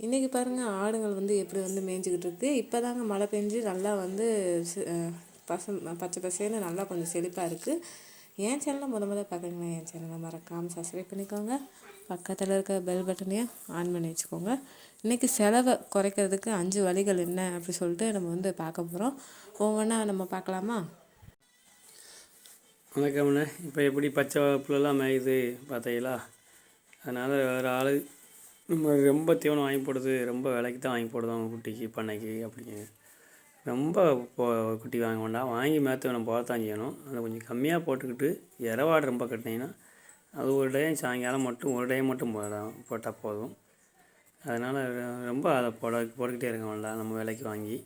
இன்றைக்கி பாருங்கள் ஆடுகள் வந்து எப்படி வந்து மேய்ஞ்சிக்கிட்டு இருக்குது இப்போ தாங்க மழை பெஞ்சு நல்லா வந்து சி- பச்சை பசேன்னு நல்லா கொஞ்சம் செழிப்பாக இருக்குது என் சேனலை முத முதல்ல பார்க்குறீங்களா என் சேனலை மறக்காமல் சப்ஸ்கிரைப் பண்ணிக்கோங்க. பக்கத்தில் இருக்க பெல் பட்டனையும் ஆன் பண்ணி வச்சுக்கோங்க. இன்றைக்கி செலவை குறைக்கிறதுக்கு அஞ்சு வழிகள் என்ன அப்படி சொல்லிட்டு நம்ம வந்து பார்க்க போகிறோம் ஒவ்வொன்றா நம்ம பார்க்கலாமா? வணக்கம்ண்ணே இப்போ எப்படி பச்சை புல்லெல்லாம் மேயுது பார்த்தீங்களா? அதனால் வேறு ஆள் நம்ம ரொம்ப தீவனம் வாங்கி போடுது ரொம்ப விலைக்கு தான் வாங்கி போடுதோம் குட்டிக்கு பண்ணைக்கு அப்படிங்க ரொம்ப குட்டி வாங்க வேண்டாம். வாங்கி மேத்தவனம் போகத்தான் செய்யணும். அதை கொஞ்சம் கம்மியாக போட்டுக்கிட்டு இரவாடு ரொம்ப கட்டினீங்கன்னா அது ஒரு டைம் சாயங்காலம் மட்டும் ஒரு டைம் மட்டும் போடலாம் போட்டால் போதும். அதனால் ரொம்ப அதை போட போட்டுக்கிட்டே இருக்க வேண்டாம். நம்ம விலைக்கு வாங்கி.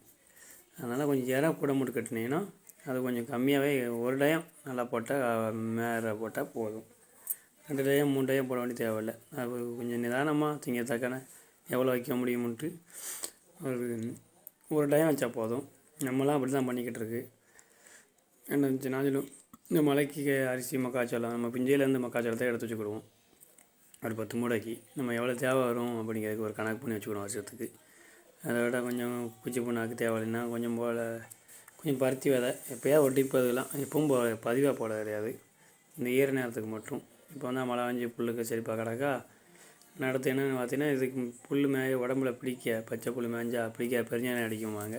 அதனால் கொஞ்சம் இறை கூட மட்டும் கட்டினீங்கன்னா அது கொஞ்சம் கம்மியாகவே ஒரு டைம் நல்லா போட்டால் மேலே போட்டால் போதும். ரெண்டு டயம் மூணு டயம் போட வேண்டிய தேவையில்லை. அது கொஞ்சம் நிதானமாக திங்கத்தக்கன எவ்வளோ வைக்க முடியும்ன்ட்டு ஒரு ஒரு டயம் வச்சா போதும். நம்மளாம் அப்படி தான் பண்ணிக்கிட்டு இருக்கு என்ன இருந்துச்சு நான் இந்த மலைக்கு அரிசி மக்காச்சோளம் நம்ம பிஞ்சையிலேருந்து மக்காச்சோளத்தை எடுத்து வச்சுக்கிடுவோம். ஒரு பத்து மூடைக்கு. நம்ம எவ்வளோ தேவை வரும் அப்படிங்கிறதுக்கு ஒரு கணக்கு பண்ணி வச்சுக்கணும் வருஷத்துக்கு. அதை விட கொஞ்சம் குச்சி புண்ணாக்கு தேவையில்லைன்னா கொஞ்சம் போல் கொஞ்சம் பருத்தி விதை எப்போயா ஒட்டி பதிலாம் எப்பவும் போ பதிவாக போட கிடையாது இந்த ஈர நேரத்துக்கு மட்டும். இப்போ வந்து மழை வாஞ்சி புல்லுக்கு செழிப்பாக கிடக்கா நடத்து என்னென்னு பார்த்தீங்கன்னா இதுக்கு புல் மேய உடம்புல பிடிக்க பச்சை புல் மேய்ஞ்சா பிடிக்க பெருஞ்சாணி அடிக்குவாங்க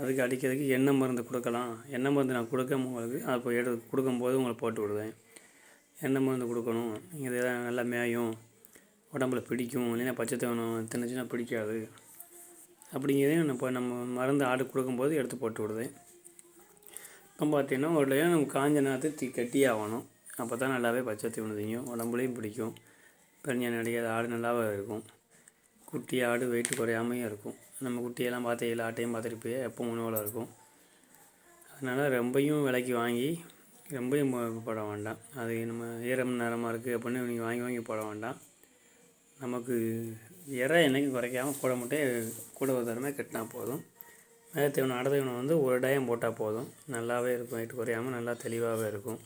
அதுக்கு அடிக்கிறதுக்கு எண்ணெய் மருந்து கொடுக்கலாம். எண்ணெய் மருந்து நான் கொடுக்க உங்களுக்கு அப்போ எடு கொடுக்கும்போது உங்களை போட்டு விடுவேன். எண்ணெய் மருந்து கொடுக்கணும். நீங்கள் இதெல்லாம் நல்லா மேயும். உடம்புல பிடிக்கும். இல்லைன்னா பச்சை தீவனம் தின்னுச்சுன்னா பிடிக்காது. அப்படிங்கிறதையும் இப்போ நம்ம மருந்து ஆடு கொடுக்கும்போது எடுத்து போட்டு விடுவேன். இப்போ பார்த்தீங்கன்னா ஒரு நம்ம காஞ்ச நேரத்தை தீ கட்டி ஆகணும். அப்போ தான் நல்லாவே பச்சை தீவனம் திங்கும் உடம்புலையும் பிடிக்கும். பெருஞான அடிக்காத ஆடு நல்லாவே இருக்கும். குட்டி ஆடு வெயிட் குறையாமையும் இருக்கும். நம்ம குட்டியெல்லாம் பார்த்து எல்லா ஆட்டையும் பார்த்துட்டு போய் எப்போ உணவில் இருக்கும். அதனால் ரொம்பையும் விலைக்கு வாங்கி ரொம்பையும் போட வேண்டாம். அது நம்ம ஈரம் நேரமாக இருக்குது அப்படின்னு நீங்கள் வாங்கி வாங்கி போட வேண்டாம். நமக்கு இறை என்றைக்கும் குறைக்காமல் கூட மட்டும் கூட ஒரு தரமே கட்டினா போதும். மேகத்தீவனம் அடத்தீவனம் வந்து ஒரு டயம் போட்டால் போதும். நல்லாவே இருக்கும் வெயிட் குறையாமல் நல்லா தெளிவாகவே இருக்கும்.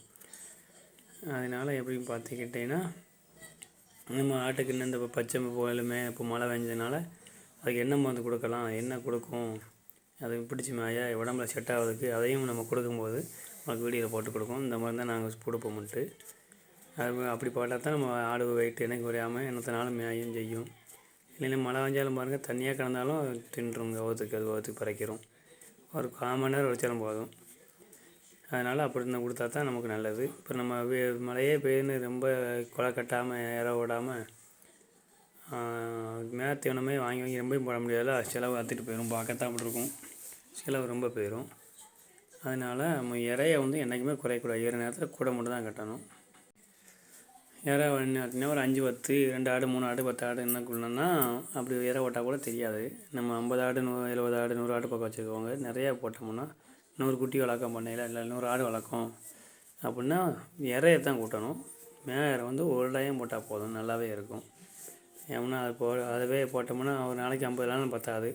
அதனால் எப்படின்னு பார்த்துக்கிட்டிங்கன்னா நம்ம ஆட்டுக்கு இன்னும் இந்த பச்சை போயிலுமே இப்போ மழை பெஞ்சதுனால அதுக்கு என்ன மருந்து கொடுக்கலாம் என்ன கொடுக்கும் அது பிடிச்சி மாயா உடம்புல செட் ஆகுறதுக்கு அதையும் நம்ம கொடுக்கும்போது நமக்கு வீடியோவில் போட்டு கொடுக்கும் இந்த மாதிரி தான் நாங்கள் கொடுப்போம்ட்டு அது அப்படி போட்டால் தான் நம்ம ஆடு வெயிட் எனக்கு குறையாமல் என்னத்தினாலும் மேயும் செய்யும். இல்லைன்னா மழை பெஞ்சாலும் பாருங்கள் தண்ணியாக கிடந்தாலும் தின்றும் கவுத்துக்கு அது கவுத்துக்கு பறைக்கிறோம். ஒரு கால் மணி நேரம் வச்சாலும் போதும். அதனால் அப்படி இருந்தால் கொடுத்தா தான் நமக்கு நல்லது. இப்போ நம்ம மழையே பெய்யுன்னு ரொம்ப கொலை கட்டாமல் இற விடாமல் மேத்தீவனமே வாங்கி வாங்கி ரொம்பவும் போட முடியாதுல செலவு அத்துட்டு போயிடும் பார்க்கத்தான் அப்படி இருக்கும். செலவு ரொம்ப போயிடும் அதனால் நம்ம இறைய வந்து என்றைக்குமே குறையக்கூடாது. ஏற நேரத்தில் கூட மட்டும் தான் கட்டணும். இறை அப்படின்னா ஒரு அஞ்சு பத்து ரெண்டு ஆடு மூணு ஆடு பத்து ஆடு என்ன கொள்ளணும்னா அப்படி இறை ஓட்டால் கூட தெரியாது. நம்ம ஐம்பது ஆடு நூ எழுபது ஆடு நூறு ஆடு பக்கம் வச்சுருக்கவங்க நிறையா போட்டோம்னா இன்னொரு குட்டி வளர்க்கம் பண்ணையில் இல்லை இன்னொரு ஆடு வளர்க்கும். அப்படின்னா இறைய தான் கூட்டணும். மேலே வந்து ஒரு டயம் போட்டால் போதும் நல்லாவே இருக்கும். ஏன்னா அது போ அதுவே போட்டோம்னா ஒரு நாளைக்கு ஐம்பது நாள் பத்தாது.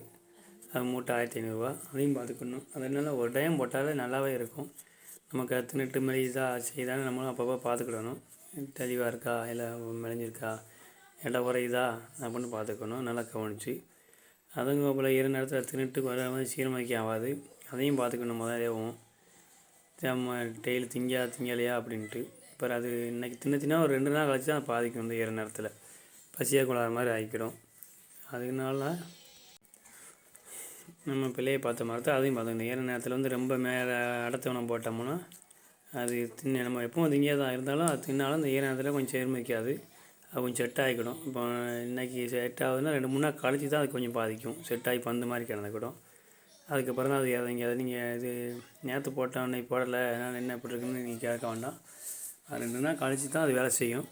அது மூட்டை ஆயிரத்தி ஐநூறுரூவா அதையும் பார்த்துக்கணும். அதனால ஒரு டைம் போட்டாலே நல்லாவே இருக்கும். நமக்கு தின்னுட்டு மெலிதாக செய்தாலும் நம்மளும் அப்பப்போ பார்த்துக்கிடணும். தெளிவாக இருக்கா இல்லை மெலிஞ்சிருக்கா இடம் குறையுதா அப்படின்னு பார்த்துக்கணும் நல்லா கவனித்து அதுங்க போல் இரு நேரத்தில் தின்னுட்டு வராமல் சீரமைக்க ஆகாது. அதையும் பார்த்துக்கணும் முதலேவும் நம்ம டெய்லி திங்கா திங்கலையா அப்படின்ட்டு. இப்போ அது இன்னைக்கு தின்ன தின்னா ஒரு ரெண்டு நாள் கழிச்சு தான் பாதிக்கும் இந்த ஏற நேரத்தில். பசியாக கொள்ளாத மாதிரி ஆகிக்கிடும் அதனால நம்ம பிள்ளையை பார்த்த மாதிரி தான் அதையும் பார்த்துக்கணும். ஏற நேரத்தில் வந்து ரொம்ப மேலே அடத்தவனம் போட்டோம்னா அது தின்ன நம்ம எப்பவும் திங்கியாக தான் இருந்தாலும் அது தின்னாலும் அந்த ஈர நேரத்தில் கொஞ்சம் சேர்மிக்காது. அது கொஞ்சம் செட் ஆகிக்கிடும் இப்போ இன்றைக்கி செட் ஆகுதுன்னா ரெண்டு மூணு நாள் கழிச்சு தான் அது கொஞ்சம் பாதிக்கும். செட் ஆகி பந்து மாதிரி கிடந்துக்கிடும். அதுக்கப்புறம் தான் அது எங்கேயாவது நீங்கள் இது நேற்று போட்டோம் இன்னைக்கு போடலை அதனால் என்ன எப்படி இருக்குன்னு நீங்கள் கேட்க வேண்டாம். அது ரெண்டு நாள் கழிச்சு தான் அது வேலை செய்யும்.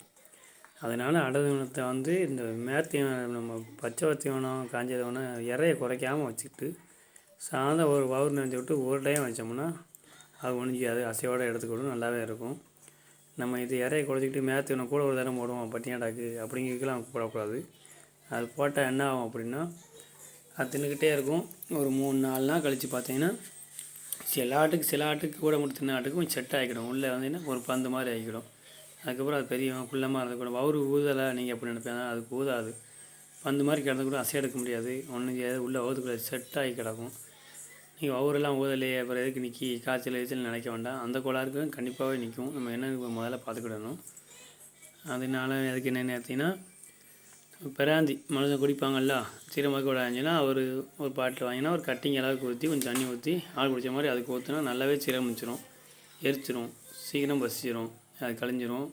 அதனால் அடதீவனத்தை வந்து இந்த மேத்தீவனம் நம்ம பச்சை தீவனம் காஞ்ச தீவனம் இறைய குறைக்காமல் வச்சுக்கிட்டு சாயந்தரம் ஒரு வவுர் நினைஞ்சு விட்டு ஒரு டைம் வச்சோம்னா அது ஒழிஞ்சிக்காது. அசையோடு எடுத்துக்கிடும் நல்லாவே இருக்கும். நம்ம இது இறைய குறைச்சிக்கிட்டு மேத்தீவனம் கூட ஒரு தரம் போடுவோம் பட்டியாடாக்கு அப்படிங்கிறதுக்கெல்லாம் போடக்கூடாது அது போட்டால் என்ன ஆகும் அப்படின்னா அது தின்னுக்கிட்டே இருக்கும். ஒரு மூணு நாலு நாள் கழித்து பார்த்தீங்கன்னா சில ஆட்டுக்கு சில ஆட்டுக்கு கூட மட்டும் தின்ன ஆட்டுக்கு கொஞ்சம் செட் ஆகிக்கிடும். உள்ளே வந்தீங்கன்னா ஒரு பந்து மாதிரி ஆகிக்கிடும். அதுக்கப்புறம் அது பெரிய குள்ளமாக இருந்தக்கூட அவரு ஊதலை நீங்கள் எப்படி நினைப்பேன் அதுக்கு ஊதாது. பந்து மாதிரி கிடந்து கூட அசை எடுக்க முடியாது. ஒன்றும் செய்யாது. உள்ளே ஊதுக்குள்ள செட் ஆகி கிடக்கும். நீங்கள் ஒவ்வொருலாம் ஊதலையே அப்புறம் எதுக்கு நிற்கி காய்ச்சல் எரிச்சல் நினைக்க வேண்டாம். அந்த கோளாறுக்கு கண்டிப்பாகவே நிற்கும் நம்ம என்னன்னு முதல்ல பார்த்துக்கிடணும். அதனால் அதுக்கு என்னென்ன பார்த்தீங்கன்னா பிராந்தி மனுஷன் குடிப்பாங்கல்ல சீரமாக விடாஞ்சுன்னா ஒரு ஒரு பாட்டில் வாங்கினா ஒரு கட்டிங் அளவுக்கு ஊற்றி கொஞ்சம் தண்ணி ஊற்றி ஆள் குடித்த மாதிரி அதுக்கு ஊற்றினா நல்லாவே சிரமிச்சிரும். எரிச்சிரும். சீக்கிரம் பசிச்சிரும். அது கழிஞ்சிரும்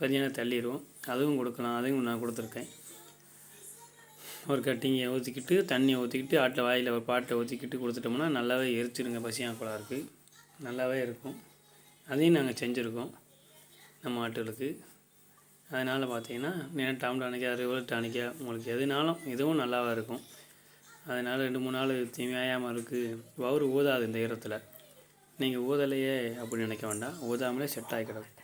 பெரியான தள்ளிடும் அதுவும் கொடுக்கலாம். அதையும் நான் கொடுத்துருக்கேன். ஒரு கட்டிங்கை ஊற்றிக்கிட்டு தண்ணியை ஊற்றிக்கிட்டு ஆட்டில் வாயில் ஒரு பாட்டை ஊற்றிக்கிட்டு கொடுத்துட்டோம்னா நல்லாவே எரிச்சிருங்க பசியாக குழாருக்கு நல்லாவே இருக்கும். அதையும் நாங்கள் செஞ்சுருக்கோம். நம்ம ஆட்டுகளுக்கு. அதனால் பார்த்தீங்கன்னா நேரம் டாம் டானிக்கா ரிவர் டானிக்கா உங்களுக்கு எதுனாலும் இதுவும் நல்லாவாக இருக்கும். அதனால் ரெண்டு மூணு நாள் தீமையாமல் இருக்குது வவுறு ஊதாது இந்த ஈரத்தில் நீங்கள் ஊதலையே அப்படின்னு நினைக்க வேண்டாம். ஊதாமலே செட் ஆகி கிடக்கும்.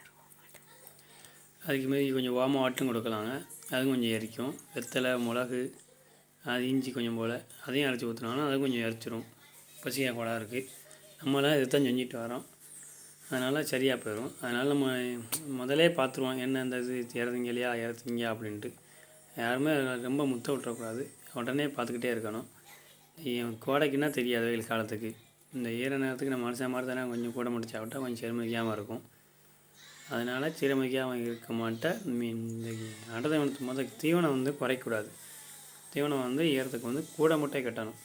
அதுக்கு மாரி கொஞ்சம் ஓம வாட்டும் கொடுக்கலாங்க. அதுவும் கொஞ்சம் எரிக்கும். வெத்தலை மிளகு அது இஞ்சி கொஞ்சம் போல். அதையும் அரைச்சி ஊற்றினாலும் அதுவும் கொஞ்சம் எரிச்சிரும். பசியாக கூட இருக்குது நம்மளாம் இதை தான் செஞ்சுட்டு வரோம் அதனால் சரியாக போயிடும் அதனால் நம்ம முதலே பார்த்துருவோம் என்ன இந்த இது இறதுங்க இல்லையா இறத்துங்க அப்படின்ட்டு. யாருமே ரொம்ப முத்த விட்டுறக்கூடாது. உடனே பார்த்துக்கிட்டே இருக்கணும். என் கோடைக்குன்னா தெரியாது வெயில் காலத்துக்கு. இந்த ஈர நேரத்துக்கு நம்ம மனுஷன் மாதிரி தானே கொஞ்சம் கூட முடிச்சு கொஞ்சம் சிறுமிக்காமல் இருக்கும். அதனால் சீரமைக்காமல் இருக்க மாட்டேன். மீன் இந்த அடதவனத்து முதல் தீவனம் வந்து குறைக்கூடாது தீவனம் வந்து ஈரத்துக்கு வந்து கூட முட்டை கட்டணும்.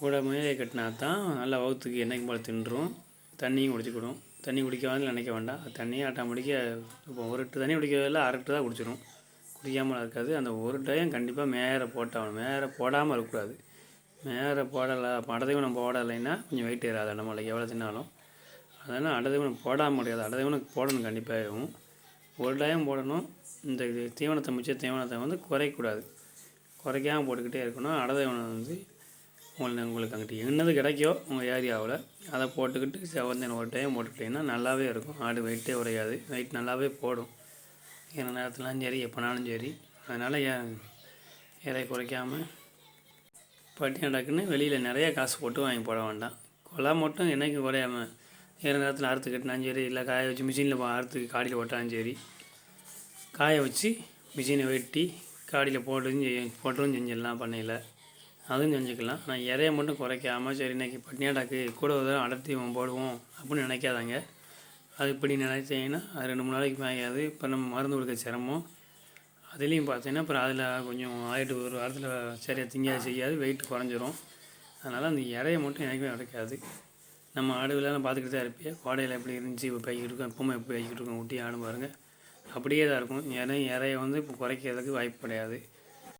கூட மேலே கட்டினா தான் நல்லா வகுத்துக்கு என்னைக்கு போல் தின்றும். தண்ணியும் குடிச்சிக்கிடும். தண்ணி குடிக்காமல் நினைக்க வேண்டாம். அது தண்ணியை ஆட்டோமேட்டிக்க இப்போ ஒரு எட்டு தண்ணி குடிக்கிறதில்ல அரை லிட்டர் தான் குடிச்சிடும் குடிக்காமல் இருக்காது. அந்த ஒரு டயம் கண்டிப்பாக மேலே போட்டாகணும் மேலே போடாமல் இருக்கக்கூடாது. மேலே போடலை அடதீவனம் போடலைன்னா கொஞ்சம் வெயிட் ஏறாது. நம்மளுக்கு எவ்வளோ தின்னாலும். அதனால் அடதீவனம் போடாமல் முடியாது. அடதீவனம் போடணும் கண்டிப்பாகவும் ஒரு டைம் போடணும். இந்த இது தீவனத்தை மிச்ச தீவனத்தை வந்து குறைக்கக்கூடாது. குறைக்காமல் போட்டுக்கிட்டே இருக்கணும். அடதீவனம் வந்து உங்களுக்கு உங்களுக்கு அங்கிட்டு என்னது கிடைக்கோ உங்கள் ஏரியாவில் அதை போட்டுக்கிட்டு செவந்தேன் ஒரு டைம் போட்டுக்கிட்டிங்கன்னா நல்லாவே இருக்கும். ஆடு வெயிட்டே உரையாது வெயிட் நல்லாவே போடும். என்ன நேரத்துலாம் சரி எப்போனாலும் சரி. அதனால் ஏன் இறை குறைக்காமல் பட்டி நடக்குன்னு வெளியில் நிறைய காசு போட்டு வாங்கி போட வேண்டாம். கொலா மட்டும் என்றைக்கும் குறையாம ஏற நேரத்தில் அறுத்து கட்டினாலும் சரி இல்லை காய வச்சு மிஷினில் அறுத்து காடியில் போட்டாலும் சரி காய வச்சு மிஷினை வெட்டி காடியில் போட்டதும் செய் போட்டதும் செஞ்சிடலாம் பண்ணையில். அதுவும் செஞ்சுக்கலாம் ஆனால் இறைய மட்டும் குறைக்காமல் சரி இன்னைக்கு பட்னியாடாக்கு கூட ஒரு தடவை அடர்த்தி போடுவோம் அப்படின்னு நினைக்காதாங்க. அது இப்படி நினைச்சீங்கன்னா அது ரெண்டு மூணு நாளைக்கு மேயாது இப்போ நம்ம மருந்து கொடுக்க சிரமம். அதுலேயும் பார்த்தீங்கன்னா அப்புறம் அதில் கொஞ்சம் ஆயிட்டு ஒரு வாரத்தில் சரியாக திங்காது செய்யாது. வெயிட் குறைஞ்சிரும். அதனால் அந்த இறைய மட்டும் எனக்குமே கிடைக்காது நம்ம ஆடுகளெல்லாம் பார்த்துக்கிட்டு தான் இருப்பியா கோடையில் எப்படி இருந்துச்சு? இப்போ பைக்கிட்டு இருக்கோம். எப்பவுமே எப்படி பைக்கிட்டு இருக்கோம். ஊட்டி ஆடு பாருங்கள் அப்படியே தான் இருக்கும். இறையும் இறைய வந்து இப்போ குறைக்கிறதுக்கு வாய்ப்பு கிடையாது.